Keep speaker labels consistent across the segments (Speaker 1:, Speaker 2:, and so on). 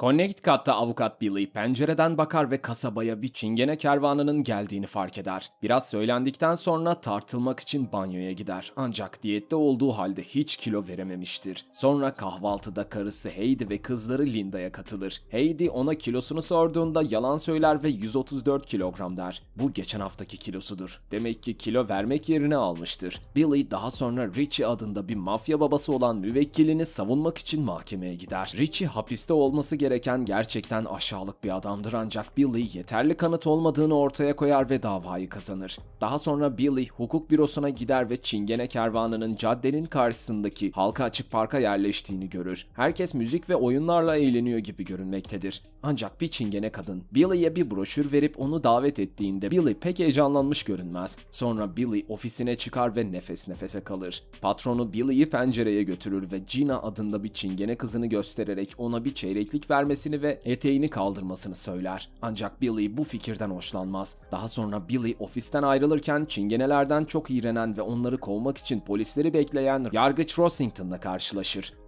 Speaker 1: Connecticut'ta avukat Billy pencereden bakar ve kasabaya bir çingene kervanının geldiğini fark eder. Biraz söylendikten sonra tartılmak için banyoya gider. Ancak diyette olduğu halde hiç kilo verememiştir. Sonra kahvaltıda karısı Heidi ve kızları Linda'ya katılır. Heidi ona kilosunu sorduğunda yalan söyler ve 134 kilogram der. Bu geçen haftaki kilosudur. Demek ki kilo vermek yerine almıştır. Billy daha sonra Richie adında bir mafya babası olan müvekkilini savunmak için mahkemeye gider. Richie hapiste olması gereken gerçekten aşağılık bir adamdır ancak Billy yeterli kanıt olmadığını ortaya koyar ve davayı kazanır. Daha sonra Billy hukuk bürosuna gider ve Çingene kervanının caddenin karşısındaki halka açık parka yerleştiğini görür. Herkes müzik ve oyunlarla eğleniyor gibi görünmektedir. Ancak bir Çingene kadın Billy'ye bir broşür verip onu davet ettiğinde Billy pek heyecanlanmış görünmez. Sonra Billy ofisine çıkar ve nefes nefese kalır. Patronu Billy'yi pencereye götürür ve Gina adında bir Çingene kızını göstererek ona bir çeyreklik vermesini ve eteğini kaldırmasını söyler. Ancak Billy bu fikirden hoşlanmaz. Daha sonra Billy ofisten ayrılırken Çingenelerden çok iğrenen ve onları kovmak için polisleri bekleyen Yargıç Rossington'la karşılaşır.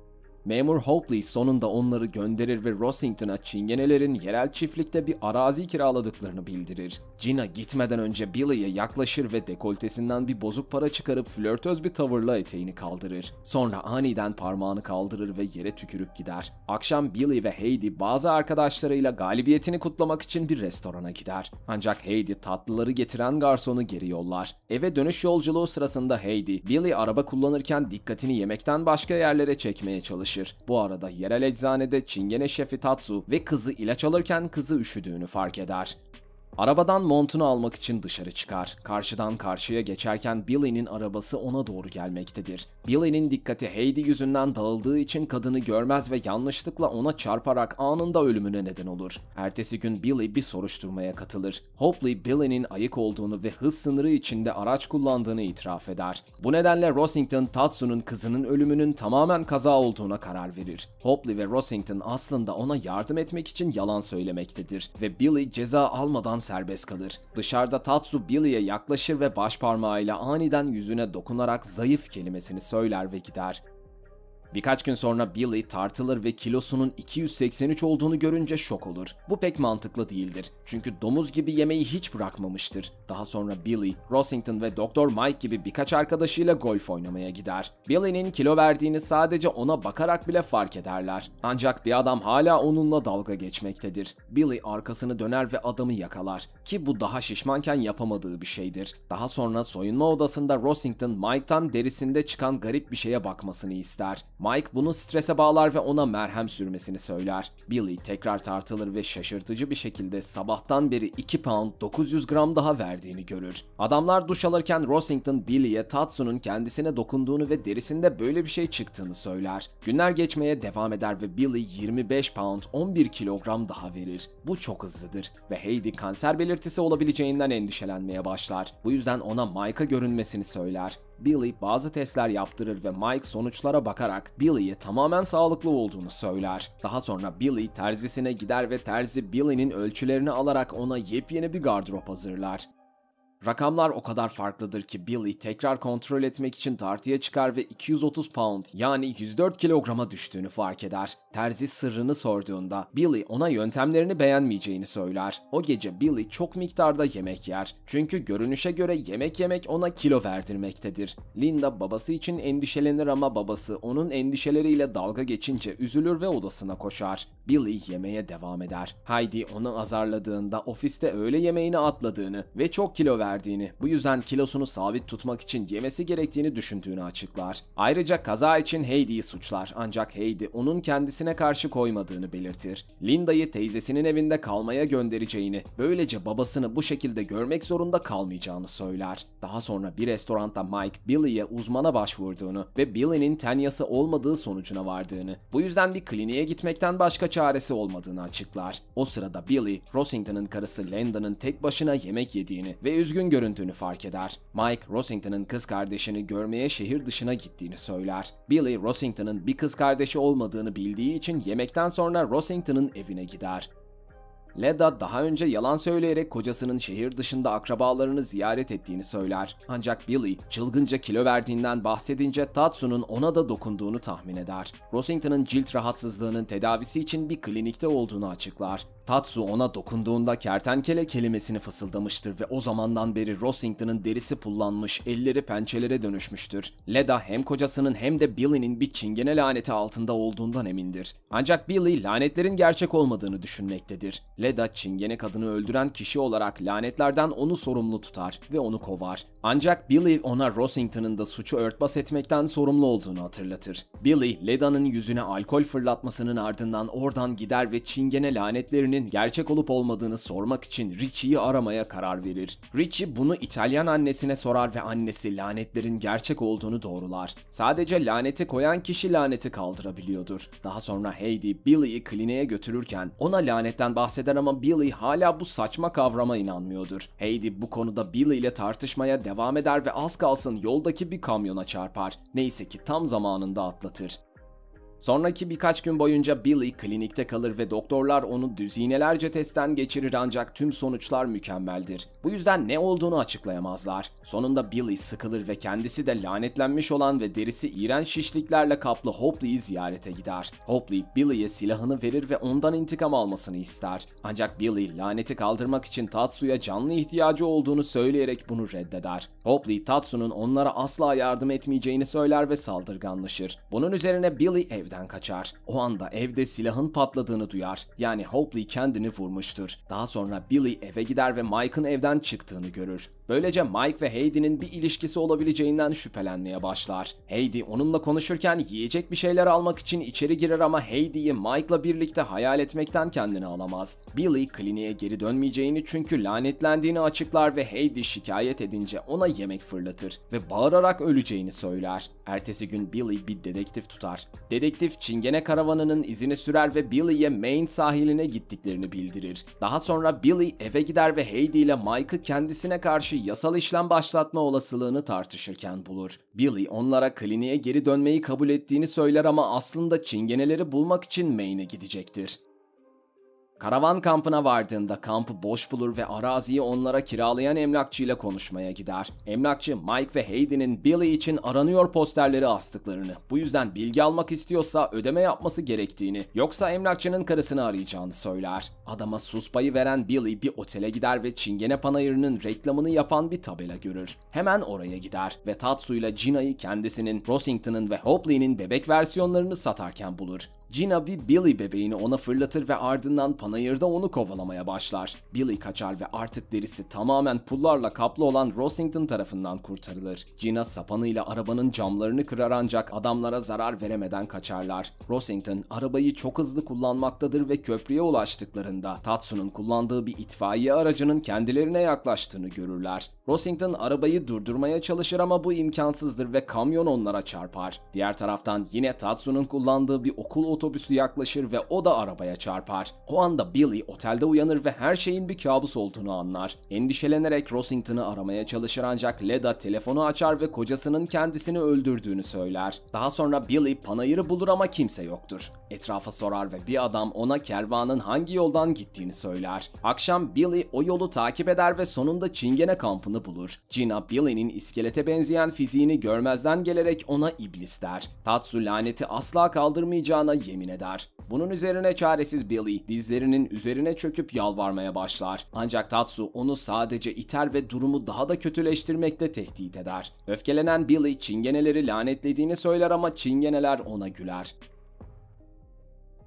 Speaker 1: Memur Hopley sonunda onları gönderir ve Rossington'a Çingenelerin yerel çiftlikte bir arazi kiraladıklarını bildirir. Gina gitmeden önce Billy'ye yaklaşır ve dekoltesinden bir bozuk para çıkarıp flörtöz bir tavırla eteğini kaldırır. Sonra aniden parmağını kaldırır ve yere tükürüp gider. Akşam Billy ve Heidi bazı arkadaşlarıyla galibiyetini kutlamak için bir restorana gider. Ancak Heidi tatlıları getiren garsonu geri yollar. Eve dönüş yolculuğu sırasında Heidi, Billy araba kullanırken dikkatini yemekten başka yerlere çekmeye çalışır. Bu arada yerel eczanede Çingene şefi Tatsu ve kızı ilaç alırken kızı üşüdüğünü fark eder. Arabadan montunu almak için dışarı çıkar. Karşıdan karşıya geçerken Billy'nin arabası ona doğru gelmektedir. Billy'nin dikkati Heidi yüzünden dağıldığı için kadını görmez ve yanlışlıkla ona çarparak anında ölümüne neden olur. Ertesi gün Billy bir soruşturmaya katılır. Hopley Billy'nin ayık olduğunu ve hız sınırı içinde araç kullandığını itiraf eder. Bu nedenle Rossington Tatsu'nun kızının ölümünün tamamen kaza olduğuna karar verir. Hopley ve Rossington aslında ona yardım etmek için yalan söylemektedir ve Billy ceza almadan serbest kalır. Dışarıda Tatsu Billy'ye yaklaşır ve baş parmağıyla aniden yüzüne dokunarak zayıf kelimesini söyler ve gider. Birkaç gün sonra Billy tartılır ve kilosunun 283 olduğunu görünce şok olur. Bu pek mantıklı değildir. Çünkü domuz gibi yemeği hiç bırakmamıştır. Daha sonra Billy, Rossington ve Dr. Mike gibi birkaç arkadaşıyla golf oynamaya gider. Billy'nin kilo verdiğini sadece ona bakarak bile fark ederler. Ancak bir adam hala onunla dalga geçmektedir. Billy arkasını döner ve adamı yakalar. Ki bu daha şişmanken yapamadığı bir şeydir. Daha sonra soyunma odasında Rossington Mike'tan derisinde çıkan garip bir şeye bakmasını ister. Mike bunu strese bağlar ve ona merhem sürmesini söyler. Billy tekrar tartılır ve şaşırtıcı bir şekilde sabahtan beri 2 pound 900 gram daha verdiğini görür. Adamlar duş alırken Rossington Billy'ye Tatsu'nun kendisine dokunduğunu ve derisinde böyle bir şey çıktığını söyler. Günler geçmeye devam eder ve Billy 25 pound 11 kilogram daha verir. Bu çok hızlıdır ve Heidi kanser belirtisi olabileceğinden endişelenmeye başlar. Bu yüzden ona Mike'a görünmesini söyler. Billy bazı testler yaptırır ve Mike sonuçlara bakarak Billy'ye tamamen sağlıklı olduğunu söyler. Daha sonra Billy terzisine gider ve terzi Billy'nin ölçülerini alarak ona yepyeni bir gardırop hazırlar. Rakamlar o kadar farklıdır ki Billy tekrar kontrol etmek için tartıya çıkar ve 230 pound yani 104 kilograma düştüğünü fark eder. Terzi sırrını sorduğunda Billy ona yöntemlerini beğenmeyeceğini söyler. O gece Billy çok miktarda yemek yer. Çünkü görünüşe göre yemek yemek ona kilo verdirmektedir. Linda babası için endişelenir ama babası onun endişeleriyle dalga geçince üzülür ve odasına koşar. Billy yemeğe devam eder. Heidi onu azarladığında ofiste öğle yemeğini atladığını ve çok kilo verdiğini, bu yüzden kilosunu sabit tutmak için yemesi gerektiğini düşündüğünü açıklar. Ayrıca kaza için Heidi'yi suçlar ancak Heidi onun kendisine karşı koymadığını belirtir. Linda'yı teyzesinin evinde kalmaya göndereceğini, böylece babasını bu şekilde görmek zorunda kalmayacağını söyler. Daha sonra bir restoranda Mike, Billy'ye uzmana başvurduğunu ve Billy'nin tenyası olmadığı sonucuna vardığını, bu yüzden bir kliniğe gitmekten başka çaresi olmadığını açıklar. O sırada Billy, Rossington'ın karısı Landon'ın tek başına yemek yediğini ve üzgün görüntüğünü fark eder. Mike, Rossington'ın kız kardeşini görmeye şehir dışına gittiğini söyler. Billy, Rossington'ın bir kız kardeşi olmadığını bildiği için yemekten sonra Rossington'ın evine gider. Leda daha önce yalan söyleyerek kocasının şehir dışında akrabalarını ziyaret ettiğini söyler. Ancak Billy çılgınca kilo verdiğinden bahsedince Tatsu'nun ona da dokunduğunu tahmin eder. Rosington'ın cilt rahatsızlığının tedavisi için bir klinikte olduğunu açıklar. Tatsu ona dokunduğunda kertenkele kelimesini fısıldamıştır ve o zamandan beri Rosington'ın derisi pullanmış, elleri pençelere dönüşmüştür. Leda hem kocasının hem de Billy'nin bir çingene laneti altında olduğundan emindir. Ancak Billy lanetlerin gerçek olmadığını düşünmektedir. Leda çingene kadını öldüren kişi olarak lanetlerden onu sorumlu tutar ve onu kovar. Ancak Billy ona Rosington'ın da suçu örtbas etmekten sorumlu olduğunu hatırlatır. Billy, Leda'nın yüzüne alkol fırlatmasının ardından oradan gider ve çingene lanetlerinin gerçek olup olmadığını sormak için Richie'yi aramaya karar verir. Richie bunu İtalyan annesine sorar ve annesi lanetlerin gerçek olduğunu doğrular. Sadece laneti koyan kişi laneti kaldırabiliyordur. Daha sonra Heidi Billy'yi kliniğe götürürken ona lanetten bahseder ama Billy hala bu saçma kavrama inanmıyordur. Heidi bu konuda Billy ile tartışmaya devam eder ve az kalsın yoldaki bir kamyona çarpar. Neyse ki tam zamanında atlatır. Sonraki birkaç gün boyunca Billy klinikte kalır ve doktorlar onu düzinelerce testten geçirir ancak tüm sonuçlar mükemmeldir. Bu yüzden ne olduğunu açıklayamazlar. Sonunda Billy sıkılır ve kendisi de lanetlenmiş olan ve derisi iğrenç şişliklerle kaplı Hopley'i ziyarete gider. Hopley, Billy'ye silahını verir ve ondan intikam almasını ister. Ancak Billy laneti kaldırmak için Tatsu'ya canlı ihtiyacı olduğunu söyleyerek bunu reddeder. Hopley, Tatsu'nun onlara asla yardım etmeyeceğini söyler ve saldırganlaşır. Bunun üzerine Billy evden kaçar. O anda evde silahın patladığını duyar. Yani Hopley kendini vurmuştur. Daha sonra Billy eve gider ve Mike'ın evden çıktığını görür. Böylece Mike ve Heidi'nin bir ilişkisi olabileceğinden şüphelenmeye başlar. Heidi onunla konuşurken yiyecek bir şeyler almak için içeri girer ama Heidi'yi Mike'la birlikte hayal etmekten kendini alamaz. Billy kliniğe geri dönmeyeceğini çünkü lanetlendiğini açıklar ve Heidi şikayet edince ona yemek fırlatır ve bağırarak öleceğini söyler. Ertesi gün Billy bir dedektif tutar. Dedektif Çingene karavanının izini sürer ve Billy'ye Maine sahiline gittiklerini bildirir. Daha sonra Billy eve gider ve Heidi ile Mike'ı kendisine karşı yasal işlem başlatma olasılığını tartışırken bulur. Billy onlara kliniğe geri dönmeyi kabul ettiğini söyler ama aslında çingeneleri bulmak için Maine'e gidecektir. Karavan kampına vardığında kampı boş bulur ve araziyi onlara kiralayan emlakçıyla konuşmaya gider. Emlakçı Mike ve Heidi'nin Billy için aranıyor posterleri astıklarını, bu yüzden bilgi almak istiyorsa ödeme yapması gerektiğini, yoksa emlakçının karısını arayacağını söyler. Adama sus payı veren Billy bir otele gider ve Çingene Panayırı'nın reklamını yapan bir tabela görür. Hemen oraya gider ve Tatsu ile Gina'yı kendisinin, Rosington'ın ve Hopley'nin bebek versiyonlarını satarken bulur. Gina bir Billy bebeğini ona fırlatır ve ardından panayırda onu kovalamaya başlar. Billy kaçar ve artık derisi tamamen pullarla kaplı olan Rosington tarafından kurtarılır. Gina sapanıyla arabanın camlarını kırar ancak adamlara zarar veremeden kaçarlar. Rosington arabayı çok hızlı kullanmaktadır ve köprüye ulaştıklarında Tatsu'nun kullandığı bir itfaiye aracının kendilerine yaklaştığını görürler. Rosington arabayı durdurmaya çalışır ama bu imkansızdır ve kamyon onlara çarpar. Diğer taraftan yine Tatsu'nun kullandığı bir okul otobüsü yaklaşır ve o da arabaya çarpar. O anda Billy otelde uyanır ve her şeyin bir kabus olduğunu anlar. Endişelenerek Rosington'ı aramaya çalışır ancak Leda telefonu açar ve kocasının kendisini öldürdüğünü söyler. Daha sonra Billy panayırı bulur ama kimse yoktur. Etrafa sorar ve bir adam ona kervanın hangi yoldan gittiğini söyler. Akşam Billy o yolu takip eder ve sonunda Çingene kampını bulur. Gina Billy'nin iskelete benzeyen fiziğini görmezden gelerek ona iblis der. Tatsu laneti asla kaldırmayacağına yemin eder. Bunun üzerine çaresiz Billy dizlerinin üzerine çöküp yalvarmaya başlar. Ancak Tatsu onu sadece iter ve durumu daha da kötüleştirmekle tehdit eder. Öfkelenen Billy çingeneleri lanetlediğini söyler ama çingeneler ona güler.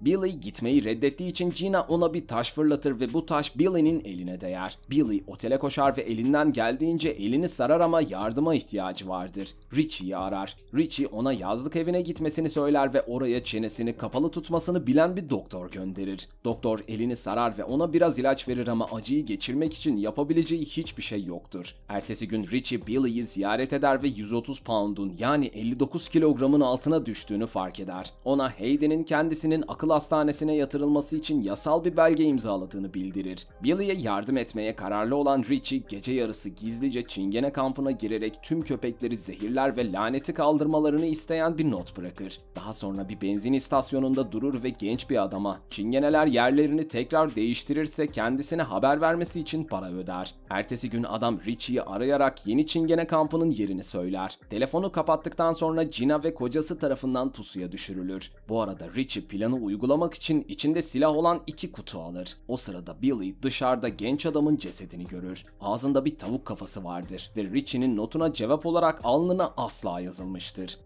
Speaker 1: Billy gitmeyi reddettiği için Gina ona bir taş fırlatır ve bu taş Billy'nin eline değer. Billy otele koşar ve elinden geldiğince elini sarar ama yardıma ihtiyacı vardır. Richie'yi arar. Richie ona yazlık evine gitmesini söyler ve oraya çenesini kapalı tutmasını bilen bir doktor gönderir. Doktor elini sarar ve ona biraz ilaç verir ama acıyı geçirmek için yapabileceği hiçbir şey yoktur. Ertesi gün Richie Billy'yi ziyaret eder ve 130 pound'un yani 59 kilogramın altına düştüğünü fark eder. Ona Heidi'nin kendisinin akıl akıl hastanesine yatırılması için yasal bir belge imzaladığını bildirir. Billy'ye yardım etmeye kararlı olan Richie gece yarısı gizlice çingene kampına girerek tüm köpekleri zehirler ve laneti kaldırmalarını isteyen bir not bırakır. Daha sonra bir benzin istasyonunda durur ve genç bir adama çingeneler yerlerini tekrar değiştirirse kendisine haber vermesi için para öder. Ertesi gün adam Richie'yi arayarak yeni çingene kampının yerini söyler. Telefonu kapattıktan sonra Gina ve kocası tarafından pusuya düşürülür. Bu arada Richie planı uygulamak için içinde silah olan iki kutu alır. O sırada Billy dışarıda genç adamın cesedini görür. Ağzında bir tavuk kafası vardır ve Richie'nin notuna cevap olarak alnına asla yazılmıştır.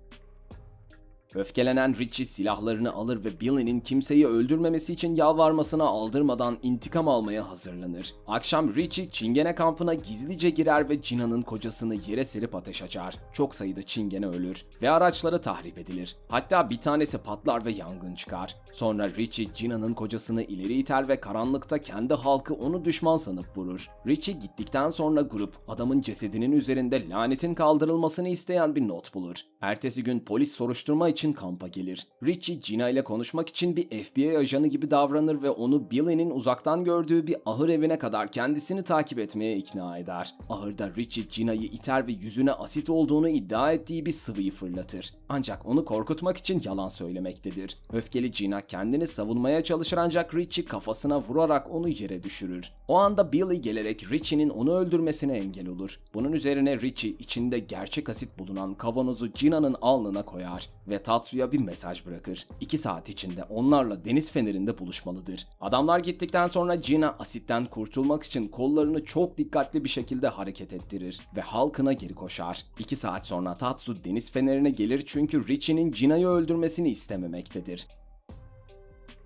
Speaker 1: Öfkelenen Richie silahlarını alır ve Billy'nin kimseyi öldürmemesi için yalvarmasına aldırmadan intikam almaya hazırlanır. Akşam Richie Çingene kampına gizlice girer ve Gina'nın kocasını yere serip ateş açar. Çok sayıda Çingene ölür ve araçları tahrip edilir. Hatta bir tanesi patlar ve yangın çıkar. Sonra Richie Gina'nın kocasını ileri iter ve karanlıkta kendi halkı onu düşman sanıp vurur. Richie gittikten sonra grup adamın cesedinin üzerinde lanetin kaldırılmasını isteyen bir not bulur. Ertesi gün polis soruşturma için kampa gelir. Richie Gina ile konuşmak için bir FBI ajanı gibi davranır ve onu Billy'nin uzaktan gördüğü bir ahır evine kadar kendisini takip etmeye ikna eder. Ahırda Richie Gina'yı iter ve yüzüne asit olduğunu iddia ettiği bir sıvıyı fırlatır. Ancak onu korkutmak için yalan söylemektedir. Öfkeli Gina kendini savunmaya çalışır ancak Richie kafasına vurarak onu yere düşürür. O anda Billy gelerek Richie'nin onu öldürmesine engel olur. Bunun üzerine Richie içinde gerçek asit bulunan kavanozu Gina'nın alnına koyar ve Tatsu'ya bir mesaj bırakır. İki saat içinde onlarla deniz fenerinde buluşmalıdır. Adamlar gittikten sonra Gina asitten kurtulmak için kollarını çok dikkatli bir şekilde hareket ettirir ve halkına geri koşar. İki saat sonra Tatsu deniz fenerine gelir çünkü Richie'nin Gina'yı öldürmesini istememektedir.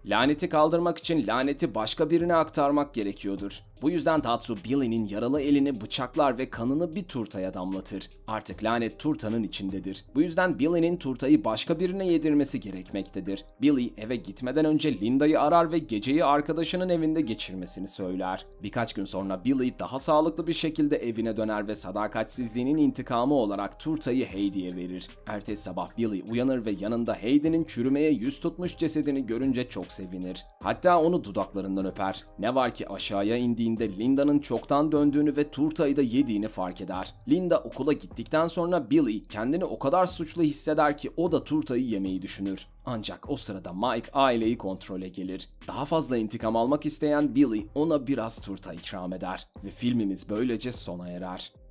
Speaker 1: Laneti kaldırmak için laneti başka birine aktarmak gerekiyordur. Bu yüzden Tatsu Billy'nin yaralı elini bıçaklar ve kanını bir turtaya damlatır. Artık lanet turtanın içindedir. Bu yüzden Billy'nin turtayı başka birine yedirmesi gerekmektedir. Billy eve gitmeden önce Linda'yı arar ve geceyi arkadaşının evinde geçirmesini söyler. Birkaç gün sonra Billy daha sağlıklı bir şekilde evine döner ve sadakatsizliğinin intikamı olarak turtayı Heidi'ye verir. Ertesi sabah Billy uyanır ve yanında Heidi'nin çürümeye yüz tutmuş cesedini görünce çok sevinir. Hatta onu dudaklarından öper. Ne var ki aşağıya indiğinde Linda'nın çoktan döndüğünü ve turtayı da yediğini fark eder. Linda okula gittikten sonra Billy kendini o kadar suçlu hisseder ki o da turtayı yemeyi düşünür. Ancak o sırada Mike aileyi kontrole gelir. Daha fazla intikam almak isteyen Billy ona biraz turta ikram eder ve filmimiz böylece sona erer.